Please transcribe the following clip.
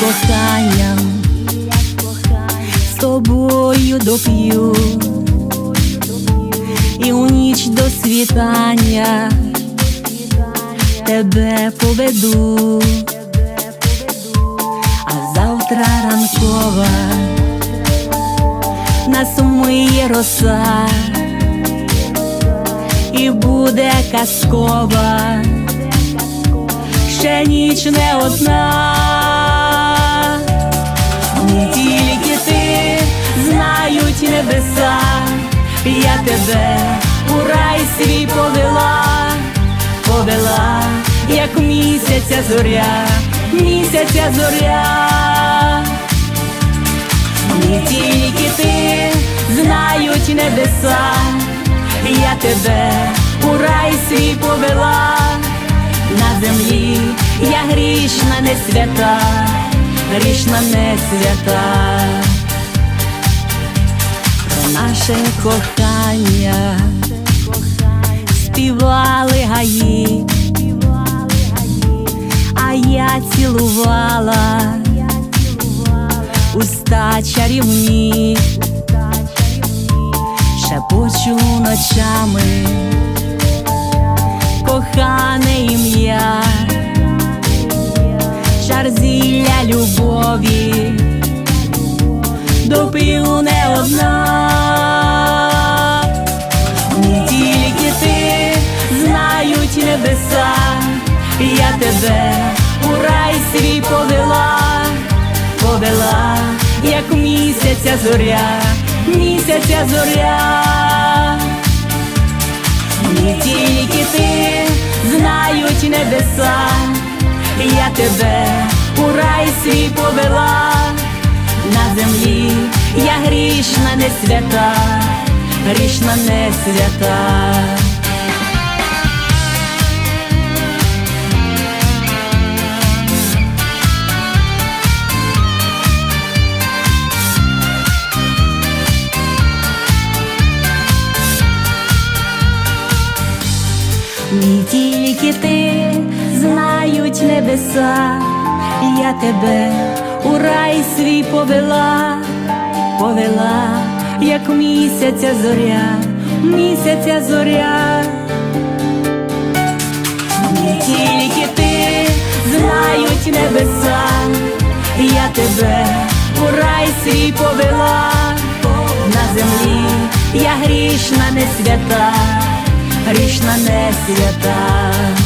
коханням з тобою доп'ю і у ніч до світання тебе поведу, а завтра ранкова. Нас умиє роса. І буде казкова, ще ніч не одна, тільки ти знають небеса, я тебе у рай свій повела, повела, як місяця зоря, місяця зоря. Не тільки ти знають небеса, я тебе у рай свій повела, на землі я грішна не свята, грішна не свята, про наше кохання співали гаї, а я цілувала уста чарівні, шепочу ночами, любові, доп'ю не одна, тільки ти знають небеса, я тебе у рай свій повела. Повела, як місяця зоря, місяця зоря, тільки ти знають небеса, я тебе у рай свій повела, на землі я грішна не свята, грішна не свята. Не тільки ти знають небеса, я тебе у рай свій повела, повела, як місяця зоря, місяця зоря. Тільки ти знають небеса, я тебе у рай свій повела, на землі я грішна не свята грішна не свята.